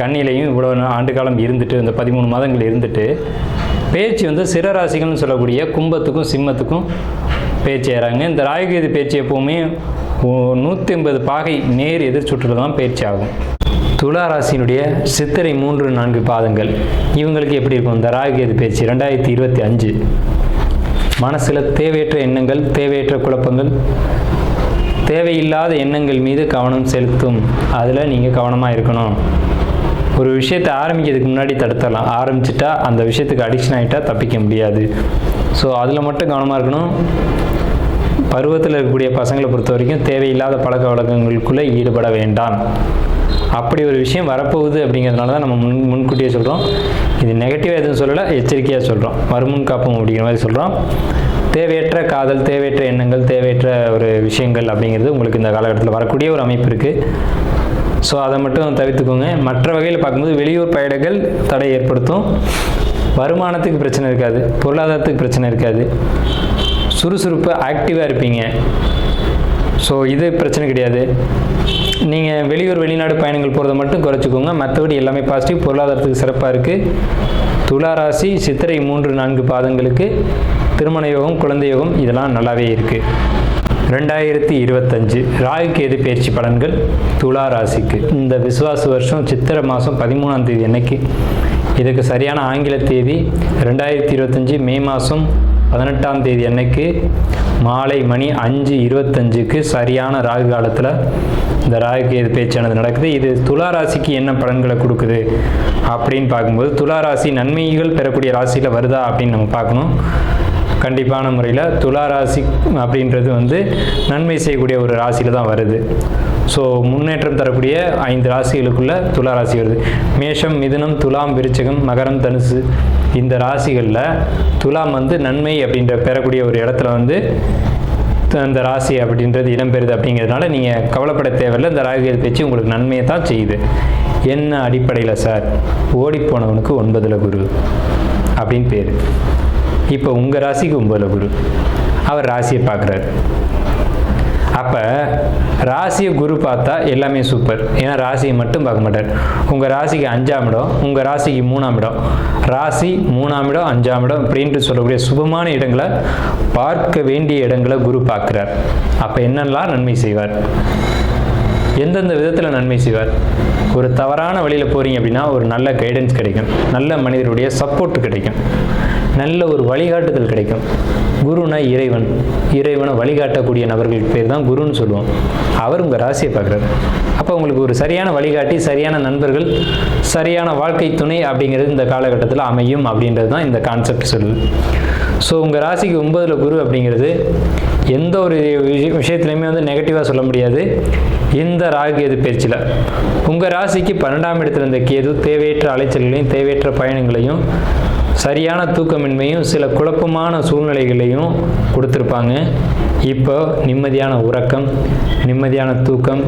கண்ணிலையும் இவ்வளோ ஆண்டு காலம் இருந்துட்டு இந்த பதிமூணு மாதங்கள் இருந்துட்டு பேச்சு வந்து சிற ராசிகள்னு சொல்லக்கூடிய கும்பத்துக்கும் சிம்மத்துக்கும் பேச்சு ஏறாங்க. இந்த ராகுகேது பேச்சு எப்போவுமே நூற்றி ஐம்பது பாகை நேர் எதிர் சுற்றுல தான் பேச்சு ஆகும். துலா ராசியினுடைய சித்திரை மூன்று நான்கு பாதங்கள். இவங்களுக்கு எப்படி இருக்கும்? இந்த ராகுகேது பேச்சு ரெண்டாயிரத்தி இருபத்தி அஞ்சு. மனசில் தேவையற்ற எண்ணங்கள் தேவையற்ற குழப்பங்கள் தேவையில்லாத எண்ணங்கள் மீது கவனம் செலுத்தும். அதில் நீங்கள் கவனமாக இருக்கணும். ஒரு விஷயத்தை ஆரம்பிக்கிறதுக்கு முன்னாடி தடுத்தலாம் ஆரம்பிச்சிட்டா அந்த விஷயத்துக்கு அடிக்ஷன் ஆகிட்டா தப்பிக்க முடியாது. ஸோ அதில் மட்டும் கவனமாக இருக்கணும். பருவத்தில் இருக்கக்கூடிய பசங்களை பொறுத்த வரைக்கும் தேவையில்லாத பழக்க வழக்கங்களுக்குள்ளே ஈடுபட வேண்டாம். அப்படி ஒரு விஷயம் வரப்போகுது அப்படிங்கிறதுனால தான் நம்ம முன் முன்கூட்டியே சொல்கிறோம் இது நெகட்டிவாக எதுவும் சொல்லலை எச்சரிக்கையாக சொல்கிறோம் மறுமுன் காப்போம் அப்படிங்கிற மாதிரி சொல்கிறோம் தேவையற்ற காதல் தேவையற்ற எண்ணங்கள் தேவையற்ற ஒரு விஷயங்கள் அப்படிங்கிறது உங்களுக்கு இந்த காலகட்டத்தில் வரக்கூடிய ஒரு அமைப்பு இருக்குது ஸோ அதை மட்டும் தவிர்த்துக்கோங்க. மற்ற வகையில் பார்க்கும்போது வெளியூர் பயணங்கள் தடை ஏற்படுத்தும். வருமானத்துக்கு பிரச்சனை இருக்காது. பொருளாதாரத்துக்கு பிரச்சனை இருக்காது. சுறுசுறுப்பு ஆக்டிவாக இருப்பீங்க. ஸோ இது பிரச்சனை கிடையாது. நீங்கள் வெளியூர் வெளிநாடு பயணங்கள் போகிறத மட்டும் குறைச்சிக்கோங்க. மற்றபடி எல்லாமே பாசிட்டிவ் பொருளாதாரத்துக்கு சிறப்பாக இருக்குது துளாராசி சித்திரை மூன்று நான்கு பாதங்களுக்கு திருமண யோகம் குழந்தை யோகம் இதெல்லாம் நல்லாவே இருக்குது ரெண்டாயிரத்தி இருபத்தஞ்சு ராகு கேது பயிற்சி பலன்கள் துலா ராசிக்கு. இந்த விசுவாச வருஷம் சித்திரை மாதம் பதிமூணாம் தேதி அன்னைக்கு. இதுக்கு சரியான ஆங்கில தேதி ரெண்டாயிரத்தி இருபத்தஞ்சு மே மாதம் பதினெட்டாம் தேதி அன்னைக்கு. மாலை மணி அஞ்சு இருபத்தஞ்சுக்கு சரியான ராகு காலத்தில் இந்த ராகு கேது பேச்சானது நடக்குது. இது துலா ராசிக்கு என்ன பலன்களை கொடுக்குது அப்படின்னு பார்க்கும்போது துலா ராசி நன்மைகள் பெறக்கூடிய ராசியில் வருதா அப்படின்னு நம்ம பார்க்கணும். கண்டிப்பான முறையில் துலா ராசி அப்படின்றது வந்து நன்மை செய்யக்கூடிய ஒரு ராசியில் தான் வருது. ஸோ முன்னேற்றம் தரக்கூடிய ஐந்து ராசிகளுக்குள்ள துலா ராசி வருது. மேஷம் மிதுனம் துலாம் விருச்சகம் மகரம் தனுசு இந்த ராசிகளில் துலாம் வந்து நன்மை அப்படின்ற பெறக்கூடிய ஒரு இடத்துல வந்து அந்த ராசி அப்படின்றது இடம்பெறுது அப்படிங்கிறதுனால நீங்கள் கவலைப்பட தேவையில்லை. இந்த ராகுகேது பேச்சு உங்களுக்கு நன்மையை தான் செய்யுது. என்ன அடிப்படையில் சார்? ஓடிப்போனவனுக்கு ஒன்பதில் குரு அப்படின்னு பேர். இப்போ உங்கள் ராசிக்கு ஒம்பதில் குரு. அவர் ராசியை பார்க்குறாரு. அப்போ ராசியை குரு பார்த்தா எல்லாமே சூப்பர் ஏன்னா ராசியை மட்டும் பார்க்க மாட்டார். உங்கள் ராசிக்கு அஞ்சாம் இடம் உங்கள் ராசிக்கு மூணாம் இடம். ராசி மூணாம் இடம் அஞ்சாம் இடம் அப்படின்ட்டு சொல்லக்கூடிய சுபமான இடங்களை பார்க்க வேண்டிய இடங்களை குரு பார்க்குறார். அப்போ என்னெல்லாம் நன்மை செய்வார்? எந்தெந்த விதத்தில் நன்மை செய்வார்? ஒரு தவறான வழியில் போகிறீங்க அப்படின்னா ஒரு நல்ல கைடன்ஸ் கிடைக்கும். நல்ல மனிதருடைய சப்போர்ட் கிடைக்கும். நல்ல ஒரு வழிகாட்டுதல் கிடைக்கும். குருனா இறைவன். இறைவனை வழிகாட்டக்கூடிய நபர்களுக்கு பேர் தான் குருன்னு சொல்லுவோம். அவர் உங்கள் ராசியை பார்க்குறாரு. அப்போ உங்களுக்கு ஒரு சரியான வழிகாட்டி சரியான நண்பர்கள் சரியான வாழ்க்கை துணை அப்படிங்கிறது இந்த காலகட்டத்தில் அமையும் அப்படின்றது தான் இந்த கான்செப்ட் சொல்லுது. ஸோ உங்கள் ராசிக்கு ஒன்பதில் குரு அப்படிங்கிறது எந்த ஒரு விஷய விஷயத்துலையுமே வந்து நெகட்டிவாக சொல்ல முடியாது. இந்த ராகு கேது பயிற்சியில் உங்கள் ராசிக்கு பன்னெண்டாம் இடத்துல இருந்த கேது தேவையற்ற அலைச்சல்களையும் தேவையற்ற பயணங்களையும் சரியான தூக்கமின்மையும் சில குழப்பமான சூழ்நிலைகளையும் கொடுத்துருப்பாங்க. இப்போ நிம்மதியான உறக்கம் நிம்மதியான தூக்கம்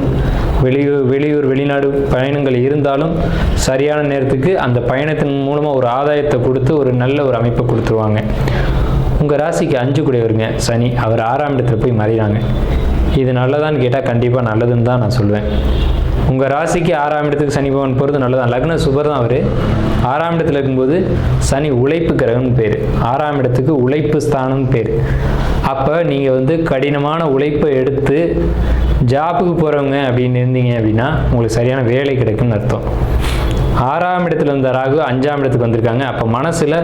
வெளியூர் வெளியூர் வெளிநாடு பயணங்கள் இருந்தாலும் சரியான நேரத்துக்கு அந்த பயணத்தின் மூலமாக ஒரு ஆதாயத்தை கொடுத்து ஒரு நல்ல ஒரு அமைப்பை கொடுத்துருவாங்க. உங்கள் ராசிக்கு அஞ்சு கூடியவருங்க. சனி அவர் ஆறாம் இடத்துல போய் மறைகிறாங்க. இது நல்லதான்னு கேட்டால் கண்டிப்பாக நல்லதுன்னு தான் நான் சொல்வேன். உங்கள் ராசிக்கு ஆறாம் இடத்துக்கு சனி பகவான் போகிறது நல்லதான் லக்ன சுபர் தான் அவர். ஆறாம் இடத்துல இருக்கும்போது சனி உழைப்பு கிரகம்னு பேர். ஆறாம் இடத்துக்கு உழைப்பு ஸ்தானம்னு பேர். அப்போ நீங்கள் வந்து கடினமான உழைப்பை எடுத்து ஜாப்புக்கு போகிறவங்க அப்படின்னு இருந்தீங்க அப்படின்னா உங்களுக்கு சரியான வேலை கிடைக்கும்னு அர்த்தம். ஆறாம் இடத்துல இருந்த ராகு அஞ்சாம் இடத்துக்கு வந்திருக்காங்க. அப்போ மனசில்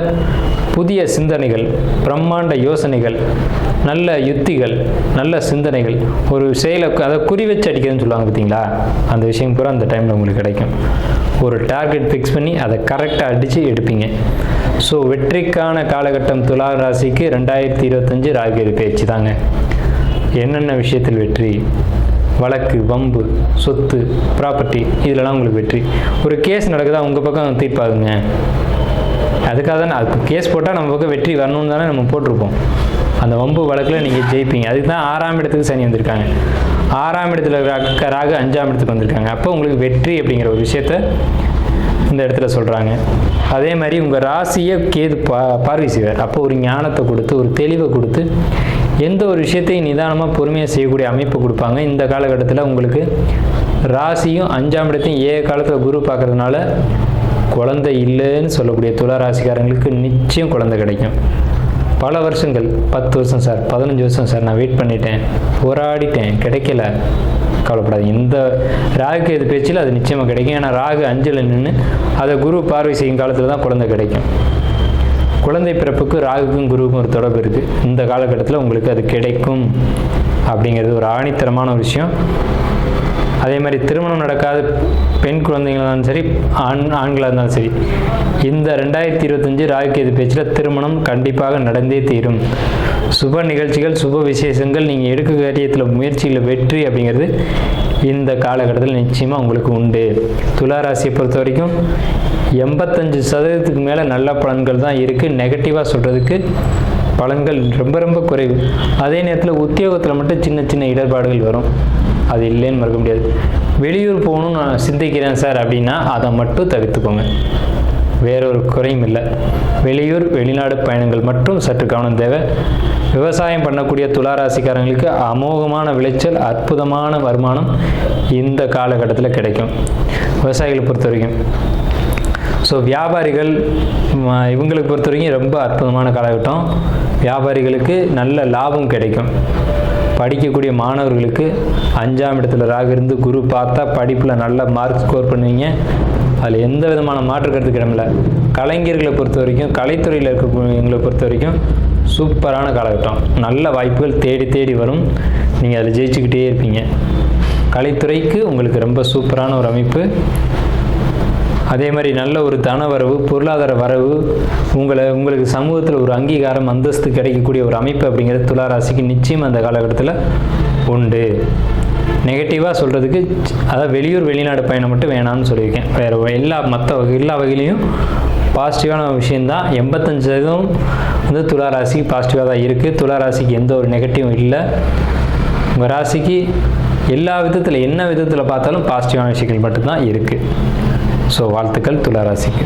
புதிய சிந்தனைகள் பிரம்மாண்ட யோசனைகள் நல்ல யுத்திகள் நல்ல சிந்தனைகள் ஒரு செயலை அதை குறி வச்சு அடிக்கிறதுன்னு சொல்லுவாங்க பார்த்தீங்களா அந்த விஷயம் பூரா அந்த டைமில் உங்களுக்கு கிடைக்கும். ஒரு டார்கெட் ஃபிக்ஸ் பண்ணி அதை கரெக்டாக அடித்து எடுப்பீங்க. ஸோ வெற்றிக்கான காலகட்டம் துலா ராசிக்கு ரெண்டாயிரத்தி இருபத்தஞ்சு ராகு பயிற்சி தாங்க என்னென்ன விஷயத்தில் வெற்றி? வழக்கு வம்பு சொத்து ப்ராப்பர்ட்டி இதிலலாம் உங்களுக்கு வெற்றி. ஒரு கேஸ் நடக்குதா உங்கள் பக்கம் தீர்ப்பாகுங்க. அதுக்காக தானே அது கேஸ் போட்டால் நம்ம பக்கம் வெற்றி வரணும்னு தானே நம்ம போட்டிருப்போம். அந்த வம்பு வழக்கில் நீங்கள் ஜெயிப்பீங்க. அதுக்கு தான் ஆறாம் இடத்துக்கு சனி வந்திருக்காங்க. ஆறாம் இடத்துல ராக அஞ்சாம் இடத்துக்கு வந்திருக்காங்க. அப்போ உங்களுக்கு வெற்றி அப்படிங்கிற ஒரு விஷயத்த இந்த இடத்துல சொல்கிறாங்க அதே மாதிரி உங்கள் ராசியை கேது பா பார்வை செய்வார். அப்போ ஒரு ஞானத்தை கொடுத்து ஒரு தெளிவை கொடுத்து எந்த ஒரு விஷயத்தையும் நிதானமாக பொறுமையாக செய்யக்கூடிய அமைப்பு கொடுப்பாங்க. இந்த காலகட்டத்தில் உங்களுக்கு ராசியும் அஞ்சாம் இடத்தையும் ஏ காலத்தில் குரு பார்க்கறதுனால குழந்தை இல்லைன்னு சொல்லக்கூடிய துளா ராசிக்காரங்களுக்கு நிச்சயம் குழந்தை கிடைக்கும். பல வருஷங்கள் பத்து வருஷம் சார் பதினஞ்சு வருஷம் சார் நான் வெயிட் பண்ணிட்டேன். போராடிட்டேன். கிடைக்கல. கவலைப்படாது இந்த ராகுக்கு எது பேச்சில் அது நிச்சயமாக கிடைக்கும். ஏன்னா ராகு அஞ்சில் நின்று அதை குரு பார்வை செய்யும் காலத்தில் தான் குழந்தை கிடைக்கும். குழந்தை பிறப்புக்கு ராகுக்கும் குருவுக்கும் ஒரு தொடர்பு இருக்குது இந்த காலகட்டத்தில் உங்களுக்கு அது கிடைக்கும் அப்படிங்கிறது ஒரு ஆணித்தரமான ஒரு விஷயம். அதே மாதிரி திருமணம் நடக்காத பெண் குழந்தைங்களாக இருந்தாலும் சரி ஆண் ஆண்களாக இருந்தாலும் சரி இந்த ரெண்டாயிரத்தி இருபத்தஞ்சு ராகுகேது பேச்சில் திருமணம் கண்டிப்பாக நடந்தே தீரும். சுப நிகழ்ச்சிகள் சுப விசேஷங்கள் நீங்கள் எடுக்க காரியத்தில் முயற்சியில் வெற்றி அப்படிங்கிறது இந்த காலகட்டத்தில் நிச்சயமாக உங்களுக்கு உண்டு. துளாராசியை பொறுத்த வரைக்கும் எண்பத்தஞ்சு சதவீதத்துக்கு மேலே நல்ல பலன்கள் தான் இருக்குது நெகட்டிவாக சொல்கிறதுக்கு பலன்கள் ரொம்ப ரொம்ப குறைவு. அதே நேரத்தில் உத்தியோகத்தில் மட்டும் சின்ன சின்ன இடர்பாடுகள் வரும். அது இல்லைன்னு மறக்க முடியாது. வெளியூர் போகணும்னு நான் சிந்திக்கிறேன் சார் அப்படின்னா அதை மட்டும் தவிர்த்துக்கோங்க. வேறொரு குறையும் இல்லை. வெளியூர் வெளிநாடு பயணங்கள் மட்டும் சற்று கவனம் தேவை. விவசாயம் பண்ணக்கூடிய துளாராசிக்காரங்களுக்கு அமோகமான விளைச்சல் அற்புதமான வருமானம் இந்த காலகட்டத்தில் கிடைக்கும். விவசாயிகளை பொறுத்த வரைக்கும் ஸோ வியாபாரிகள் இவங்களுக்கு பொறுத்த வரைக்கும் ரொம்ப அற்புதமான காலகட்டம். வியாபாரிகளுக்கு நல்ல லாபம் கிடைக்கும். படிக்கக்கூடிய மாணவர்களுக்கு அஞ்சாம் இடத்துல ராகு இருந்து குரு பார்த்தா படிப்பில் நல்ல மார்க் ஸ்கோர் பண்ணுவீங்க. அதில் எந்த விதமான மாற்று கருத்து கலைஞர்களை பொறுத்த வரைக்கும் கலைத்துறையில் இருக்கக்கூடியவங்களை பொறுத்த வரைக்கும் சூப்பரான காலகட்டம். நல்ல வாய்ப்புகள் தேடி தேடி வரும். நீங்கள் அதில் ஜெயிச்சுக்கிட்டே இருப்பீங்க. கலைத்துறைக்கு உங்களுக்கு ரொம்ப சூப்பரான ஒரு அமைப்பு. அதே மாதிரி நல்ல ஒரு தன வரவு பொருளாதார வரவு உங்களை உங்களுக்கு சமூகத்தில் ஒரு அங்கீகாரம் அந்தஸ்து கிடைக்கக்கூடிய ஒரு அமைப்பு அப்படிங்கிறது துளாராசிக்கு நிச்சயம் அந்த காலகட்டத்தில் உண்டு. நெகட்டிவாக சொல்கிறதுக்கு அதாவது வெளியூர் வெளிநாடு பயணம் மட்டும் வேணாம்னு சொல்லியிருக்கேன். வேறு எல்லா மற்ற வகை எல்லா வகையிலையும் பாசிட்டிவான விஷயந்தான் எண்பத்தஞ்சு சதவீதம் வந்து துளாராசிக்கு பாசிட்டிவாக தான் இருக்குது துளாராசிக்கு எந்த ஒரு நெகட்டிவும் இல்லை. உங்கள் ராசிக்கு எல்லா விதத்தில் என்ன விதத்தில் பார்த்தாலும் பாசிட்டிவான விஷயங்கள் மட்டும்தான் இருக்குது ஸோ வாழ்த்துக்கள் துலா ராசிக்கு.